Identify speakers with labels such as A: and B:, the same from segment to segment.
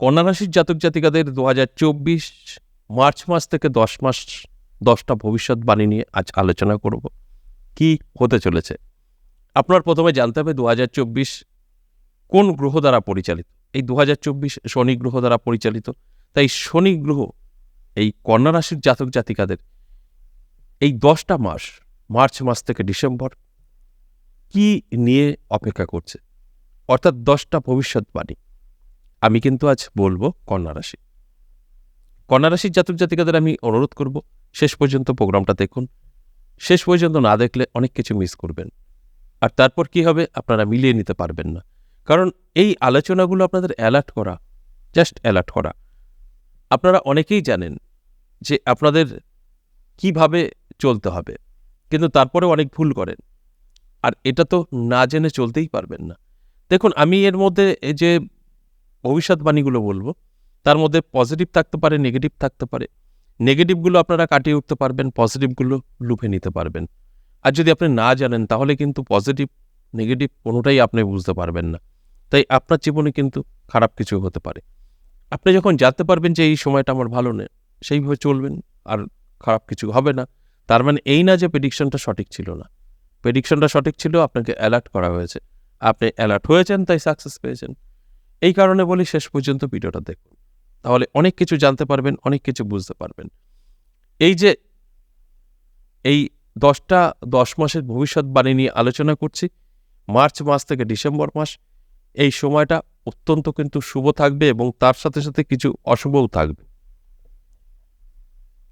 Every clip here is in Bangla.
A: কন্যা রাশির জাতক জাতিকাদের দু হাজার চব্বিশ মার্চ মাস থেকে দশ মাস, দশটা ভবিষ্যৎবাণী নিয়ে আজ আলোচনা করব। কি হতে চলেছে? আপনার প্রথমে জানতে হবে দু হাজার চব্বিশ কোন গ্রহ দ্বারা পরিচালিত। এই দু হাজার চব্বিশ শনি গ্রহ দ্বারা পরিচালিত। তাই শনি গ্রহ এই কন্যা রাশির জাতক জাতিকাদের এই দশটা মাস, মার্চ মাস থেকে ডিসেম্বর কি নিয়ে অপেক্ষা করছে? অর্থাৎ দশটা ভবিষ্যৎবাণী আমি কিন্তু আজ বলব কন্যা রাশি। কন্যা রাশির জাতক জাতিকাদের আমি অনুরোধ করব, শেষ পর্যন্ত প্রোগ্রামটা দেখুন। শেষ পর্যন্ত না দেখলে অনেক কিছু মিস করবেন। আর তারপর কি হবে আপনারা মিলিয়ে নিতে পারবেন না। কারণ এই আলোচনাগুলো আপনাদের অ্যালার্ট করা, জাস্ট অ্যালার্ট করা। আপনারা অনেকেই জানেন যে আপনাদের কীভাবে চলতে হবে, কিন্তু তারপরেও অনেক ভুল করেন। আর এটা তো না জেনে চলতেই পারবেন না। দেখুন, আমি এর মধ্যে যে ভবিষ্যৎবাণীগুলো বলব। তার মধ্যে পজিটিভ থাকতে পারে নেগেটিভ থাকতে পারে। নেগেটিভগুলো আপনারা কাটিয়ে উঠতে পারবেন পজিটিভগুলো লুফে নিতে পারবেন। আর যদি আপনি না জানেন, তাহলে কিন্তু পজিটিভ নেগেটিভ কোনোটাই আপনি বুঝতে পারবেন না। তাই আপনার জীবনে কিন্তু খারাপ কিছু হতে পারে। আপনি যখন জানতে পারবেন যে এই সময়টা আমার ভালো নেই সেইভাবে চলবেন আর খারাপ কিছু হবে না। তার মানে এই না যে প্রেডিকশনটা সঠিক ছিল না। প্রেডিকশনটা সঠিক ছিল, আপনাকে অ্যালার্ট করা হয়েছে। আপনি অ্যালার্ট হয়েছেন, তাই সাকসেস পেয়েছেন। এই কারণে বলি শেষ পর্যন্ত ভিডিওটা দেখুন। তাহলে অনেক কিছু জানতে পারবেন, অনেক কিছু বুঝতে পারবেন। এই যে এই দশটা, দশ মাসের ভবিষ্যৎবাণী নিয়ে আলোচনা করছি, মার্চ মাস থেকে ডিসেম্বর মাস, এই সময়টা অত্যন্ত কিন্তু শুভ থাকবে এবং তার সাথে সাথে কিছু অশুভও থাকবে।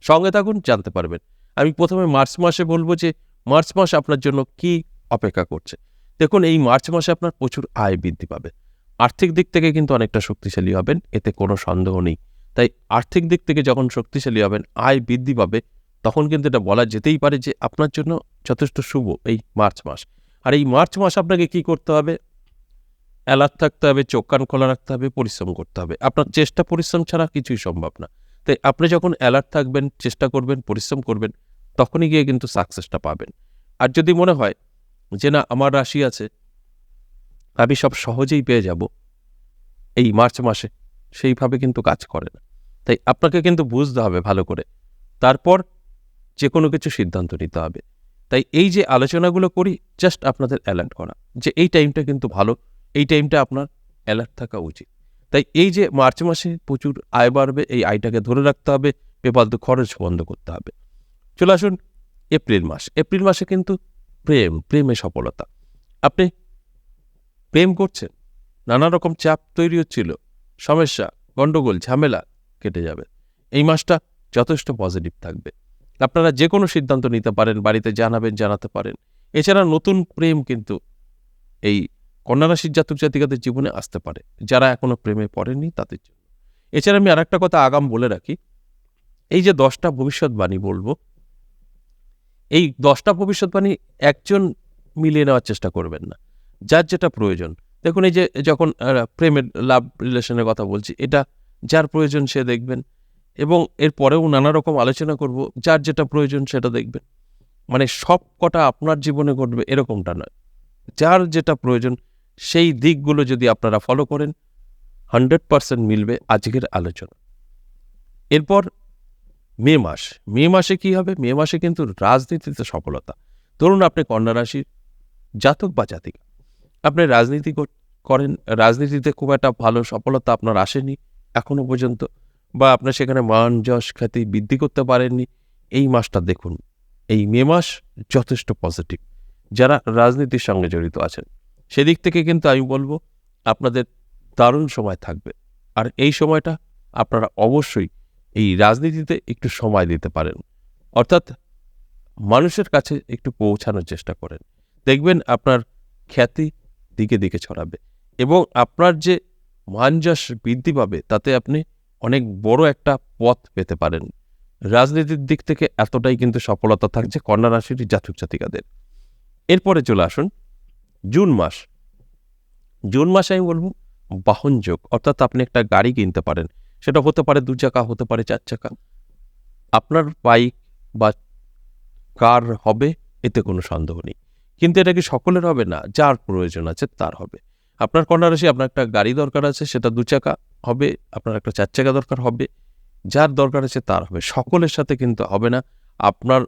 A: সঙ্গে থাকুন, জানতে পারবেন। আমি প্রথমে মার্চ মাসে বলব যে মার্চ মাস আপনার জন্য কি অপেক্ষা করছে। দেখুন, এই মার্চ মাসে আপনার প্রচুর আয় বৃদ্ধি পাবে। আর্থিক দিক থেকে কিন্তু অনেকটা শক্তিশালী হবেন, এতে কোনো সন্দেহ নেই। তাই আর্থিক দিক থেকে যখন শক্তিশালী হবেন, আয় বৃদ্ধি পাবে, তখন কিন্তু এটা বলা যেতেই পারে যে আপনার জন্য যথেষ্ট শুভ এই মার্চ মাস। আর এই মার্চ মাস আপনাকে কি করতে হবে? অ্যালার্ট থাকতে হবে, চোখ কান খোলা রাখতে হবে, পরিশ্রম করতে হবে। আপনার চেষ্টা পরিশ্রম ছাড়া কিছুই সম্ভব না। তাই আপনি যখন অ্যালার্ট থাকবেন, চেষ্টা করবেন, পরিশ্রম করবেন, তখনই গিয়ে কিন্তু সাকসেসটা পাবেন। আর যদি মনে হয় যে না, আমার রাশি আছে আমি সব সহজেই পেয়ে যাব। এই মার্চ মাসে সেইভাবে কিন্তু কাজ করে না। তাই আপনাকে কিন্তু বুঝতে হবে ভালো করে। তারপর যে কোনো কিছু সিদ্ধান্ত নিতে হবে। তাই এই যে আলোচনাগুলো করি জাস্ট আপনাদের অ্যালার্ট করা যে এই টাইমটা কিন্তু ভালো, এই টাইমটা আপনার অ্যালার্ট থাকা উচিত। তাই এই যে মার্চ মাসে প্রচুর আয় বাড়বে, এই আয়টাকে ধরে রাখতে হবে বেপালতু খরচ বন্ধ করতে হবে। চলে আসুন এপ্রিল মাস। এপ্রিল মাসে কিন্তু প্রেম, প্রেমে সফলতা। আপনি প্রেম করছেন। নানা রকম চাপ তৈরি হচ্ছিল সমস্যা গণ্ডগোল ঝামেলা কেটে যাবে। এই মাসটা যথেষ্ট পজিটিভ থাকবে। আপনারা যে কোনো সিদ্ধান্ত নিতে পারেন, বাড়িতে জানাবেন, জানাতে পারেন। এছাড়া নতুন প্রেম কিন্তু এই কন্যারাশির জাতক জাতিকাদের জীবনে আসতে পারে। যারা এখনও প্রেমে পড়েনি তাদের জন্য। এছাড়া আমি আরেকটা কথা আগাম বলে রাখি। এই যে দশটা ভবিষ্যৎবাণী বলব, এই দশটা ভবিষ্যৎবাণী একজন মিলিয়ে নেওয়ার চেষ্টা করবেন না। যার যেটা প্রয়োজন। দেখুন, এই যে যখন প্রেমের লাভ রিলেশনের কথা বলছি, এটা যার প্রয়োজন সে দেখবেন। এবং এর পরেও নানা রকম আলোচনা করব, যার যেটা প্রয়োজন সেটা দেখবেন। মানে সব কটা আপনার জীবনে ঘটবে এরকমটা নয়। যার যেটা প্রয়োজন, সেই দিকগুলো যদি আপনারা ফলো করেন হান্ড্রেড পারসেন্ট মিলবে আজকের আলোচনা। এরপর মে মাস। মে মাসে কি হবে? মে মাসে কিন্তু রাজনীতিতে সফলতা। ধরুন, আপনি কন্যা রাশির জাতক বা জাতিকা। আপনি রাজনীতি করেন, রাজনীতিতে খুব একটা ভালো সফলতা আপনার আসেনি, এখনও পর্যন্ত, বা আপনার সেখানে মান, যশ, খ্যাতি বৃদ্ধি করতে পারেননি, এই মাসটা দেখুন, এই মে মাস যথেষ্ট পজিটিভ যারা রাজনীতির সঙ্গে জড়িত আছেন, সেদিক থেকে কিন্তু আমি বলব, আপনাদের দারুণ সময় থাকবে। আর এই সময়টা আপনারা অবশ্যই এই রাজনীতিতে একটু সময় দিতে পারেন। অর্থাৎ মানুষের কাছে একটু পৌঁছানোর চেষ্টা করেন। দেখবেন আপনার খ্যাতি দিকে দিকে ছড়াবে। এবং আপনার যে মানজাস বৃদ্ধি পাবে, তাতে আপনি অনেক বড় একটা পথ পেতে পারেন। রাজনীতির দিক থেকে এতটাই কিন্তু সফলতা থাকছে কন্যা রাশির জাতক জাতিকাদের। এরপরে চলে আসুন, জুন মাস। জুন মাসে আমি বলব বাহন যোগ, অর্থাৎ আপনি একটা গাড়ি কিনতে পারেন। সেটা হতে পারে দু চাকা, হতে পারে চার চাকা। আপনার বাইক বা কার হবে, এতে কোনো সন্দেহ নেই। কিন্তু এটা কি সকলের হবে? না, যার প্রয়োজন আছে তার হবে। আপনার রাশি আপনার একটা গাড়ি দরকার আছে, সেটা দু চাকা হবে, আপনার একটা চার চাকা দরকার হবে, যার দরকার আছে তার হবে। সকলের সাথে কিন্তু হবে না। আপনার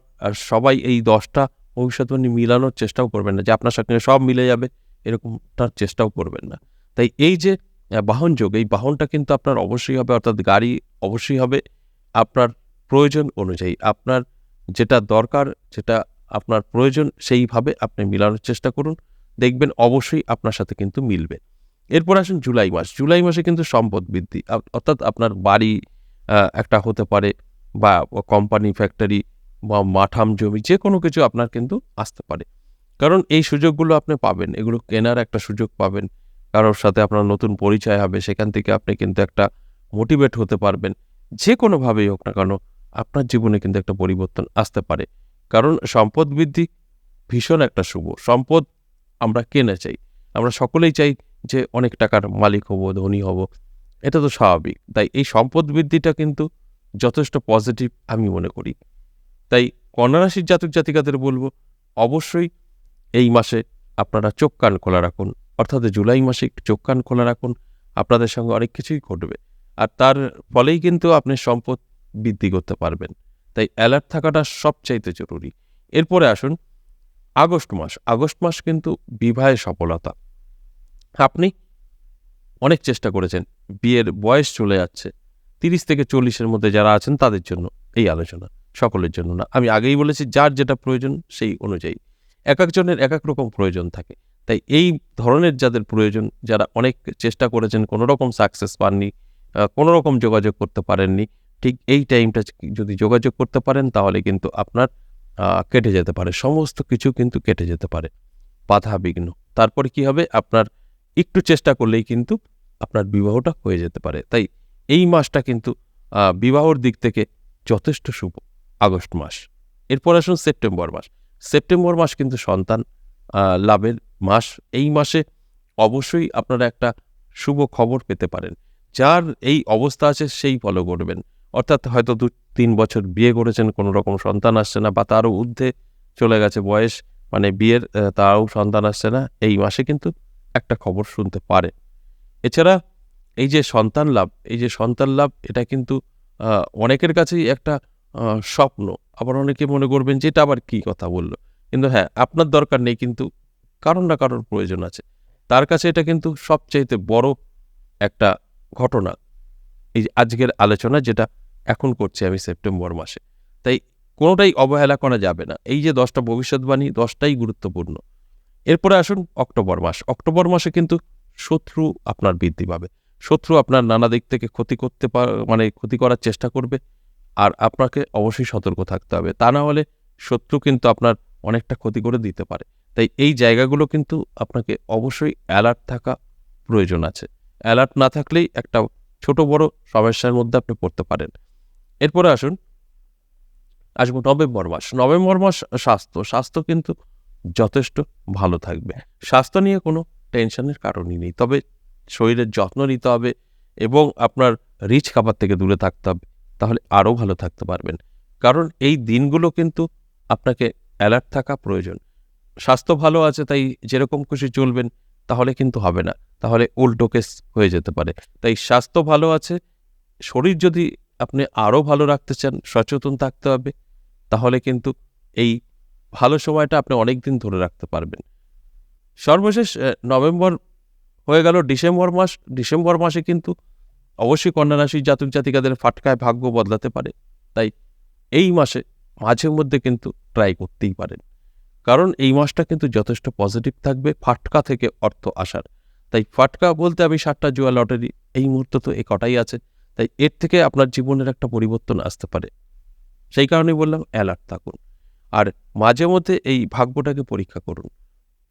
A: সবাই এই দশটা ভবিষ্যৎবাণী মিলানোর চেষ্টাও করবেন না, যে আপনার সঙ্গে সব মিলে যাবে, এরকমটার চেষ্টাও করবেন না। তাই এই যে বাহন যোগ, এই বাহনটা কিন্তু আপনার অবশ্যই হবে, অর্থাৎ গাড়ি অবশ্যই হবে। আপনার প্রয়োজন অনুযায়ী, আপনার যেটা দরকার, যেটা আপনার প্রয়োজন সেইভাবে আপনি মিলানোর চেষ্টা করুন। দেখবেন অবশ্যই আপনার সাথে কিন্তু মিলবে। এরপর আসুন জুলাই মাস। জুলাই মাসে কিন্তু সম্পদ বৃদ্ধি। অর্থাৎ আপনার বাড়ি একটা হতে পারে বা কোম্পানি ফ্যাক্টরি বা মাঠাম জমি যে কোনো কিছু আপনার কিন্তু আসতে পারে। কারণ এই সুযোগগুলো আপনি পাবেন। এগুলো কেনার একটা সুযোগ পাবেন। কারোর সাথে আপনার নতুন পরিচয় হবে। সেখান থেকে আপনি কিন্তু একটা মোটিভেট হতে পারবেন। যে কোনোভাবেই হোক না কেন, আপনার জীবনে কিন্তু একটা পরিবর্তন আসতে পারে। কারণ সম্পদ বৃদ্ধি ভীষণ একটা শুভ। সম্পদ আমরা কেনে চাই। আমরা সকলেই চাই যে অনেক টাকার মালিক হব, ধনী হব। এটা তো স্বাভাবিক। তাই এই সম্পদ বৃদ্ধিটা কিন্তু যথেষ্ট পজিটিভ আমি মনে করি। তাই কন্যারাশির জাতক জাতিকাদের বলব, অবশ্যই এই মাসে আপনারা চোখ কান খোলা রাখুন। অর্থাৎ জুলাই মাসে চোখ কান খোলা রাখুন। আপনাদের সঙ্গে অনেক কিছুই ঘটবে। আর তার ফলেই কিন্তু আপনি সম্পদ বৃদ্ধি করতে পারবেন। তাই অ্যালার্ট থাকাটা সবচাইতে জরুরি। এরপরে আসুন আগস্ট মাস। আগস্ট মাস কিন্তু বিবাহে সফলতা। আপনি অনেক চেষ্টা করেছেন বিয়ের বয়স চলে যাচ্ছে তিরিশ থেকে চল্লিশের মধ্যে যারা আছেন তাদের জন্য এই আলোচনা সকলের জন্য না। আমি আগেই বলেছি যার যেটা প্রয়োজন সেই অনুযায়ী। এক একজনের এক এক রকম প্রয়োজন থাকে। তাই এই ধরনের যাদের প্রয়োজন যারা অনেক চেষ্টা করেছেন কোনো রকম সাকসেস পাননি আহ, কোনো রকম যোগাযোগ করতে পারেননি ঠিক এই টাইমটা যদি যোগাযোগ করতে পারেন, তাহলে কিন্তু আপনার কেটে যেতে পারে। সমস্ত কিছু কিন্তু কেটে যেতে পারে, বাধা বিঘ্ন। তারপরে কি হবে? আপনার একটু চেষ্টা করলেই কিন্তু আপনার বিবাহটা হয়ে যেতে পারে। তাই এই মাসটা কিন্তু বিবাহর দিক থেকে যথেষ্ট শুভ, আগস্ট মাস। এরপর আসুন সেপ্টেম্বর মাস। সেপ্টেম্বর মাস কিন্তু সন্তান লাভের মাস। এই মাসে অবশ্যই আপনারা একটা শুভ খবর পেতে পারেন। যার এই অবস্থা আছে, সেই ফলো করবেন। অর্থাৎ হয়তো দু, তিন বছর বিয়ে করেছেন, কোনো রকম সন্তান আসছে না বা তারও ঊর্ধ্বে চলে গেছে বয়স মানে বিয়ের তারও সন্তান আসছে না, এই মাসে কিন্তু একটা খবর শুনতে পারে। এছাড়া এই যে সন্তান লাভ, এই যে সন্তান লাভ, এটা কিন্তু অনেকের কাছেই একটা স্বপ্ন। আবার অনেকে মনে করবেন যে এটা আবার কী কথা বলল? কিন্তু হ্যাঁ আপনার দরকার নেই কিন্তু কারণ না কারোর প্রয়োজন আছে। তার কাছে এটা কিন্তু সবচাইতে বড় একটা ঘটনা। এই আজকের আলোচনা যেটা এখন করছি আমি সেপ্টেম্বর মাসে। তাই কোনোটাই অবহেলা করা যাবে না। এই যে দশটা ভবিষ্যৎবাণী, দশটাই গুরুত্বপূর্ণ। এরপরে আসুন অক্টোবর মাস। অক্টোবর মাসে কিন্তু শত্রু আপনার বৃদ্ধি পাবে। শত্রু আপনার নানা দিক থেকে ক্ষতি করতে পার মানে ক্ষতি করার চেষ্টা করবে। আর আপনাকে অবশ্যই সতর্ক থাকতে হবে। তা না হলে শত্রু কিন্তু আপনার অনেকটা ক্ষতি করে দিতে পারে। তাই এই জায়গাগুলো কিন্তু আপনাকে অবশ্যই অ্যালার্ট থাকা প্রয়োজন আছে। অ্যালার্ট না থাকলেই একটা ছোট, বড় সমস্যার মধ্যে আপনি পড়তে পারেন। এরপরে আসুন, আসব নভেম্বর মাস। নভেম্বর মাস স্বাস্থ্য। স্বাস্থ্য কিন্তু যথেষ্ট ভালো থাকবে। স্বাস্থ্য নিয়ে কোনো টেনশনের কারণই নেই, তবে শরীরের যত্ন নিতে হবে এবং আপনার রিচ খাবার থেকে দূরে থাকতে হবে, তাহলে আরও ভালো থাকতে পারবেন। কারণ এই দিনগুলো কিন্তু আপনাকে অ্যালার্ট থাকা প্রয়োজন। স্বাস্থ্য ভালো আছে, তাই যেরকম খুশি চলবেন, তাহলে কিন্তু হবে না। তাহলে উল্টো কেস হয়ে যেতে পারে। তাই স্বাস্থ্য ভালো আছে, শরীর যদি আপনি আরও ভালো রাখতে চান, সচেতন থাকতে হবে, তাহলে কিন্তু এই ভালো সময়টা আপনি অনেক দিন ধরে রাখতে পারবেন। সর্বশেষ নভেম্বর হয়ে গেল, ডিসেম্বর মাস, ডিসেম্বর মাসে কিন্তু অবশ্যই কন্যা রাশির জাতক জাতিকাদের ফাটকায় ভাগ্য বদলাতে পারে। তাই এই মাসে মাঝে মধ্যে কিন্তু ট্রাই করতেই পারেন। কারণ এই মাসটা কিন্তু যথেষ্ট পজিটিভ থাকবে, ফাটকা থেকে অর্থ আসার। তাই ফাটকা বলতে আমি সাতটা জুয়া লটারি, এই মুহূর্তে তো এ কটাই আছে। তাই এর থেকে আপনার জীবনের একটা পরিবর্তন আসতে পারে। সেই কারণেই বললাম অ্যালার্ট থাকুন। আর মাঝে মধ্যে এই ভাগ্যটাকে পরীক্ষা করুন।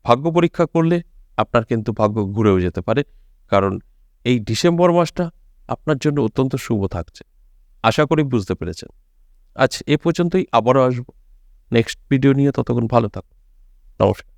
A: ভাগ্য পরীক্ষা করলে আপনার কিন্তু ভাগ্য ঘুরেও যেতে পারে। কারণ এই ডিসেম্বর মাসটা আপনার জন্য অত্যন্ত শুভ থাকছে। আশা করি বুঝতে পেরেছেন। আচ্ছা এ পর্যন্তই, আবারও আসব। নেক্সট ভিডিও নিয়ে ততক্ষণ ভালো থাকুন। নমস্কার।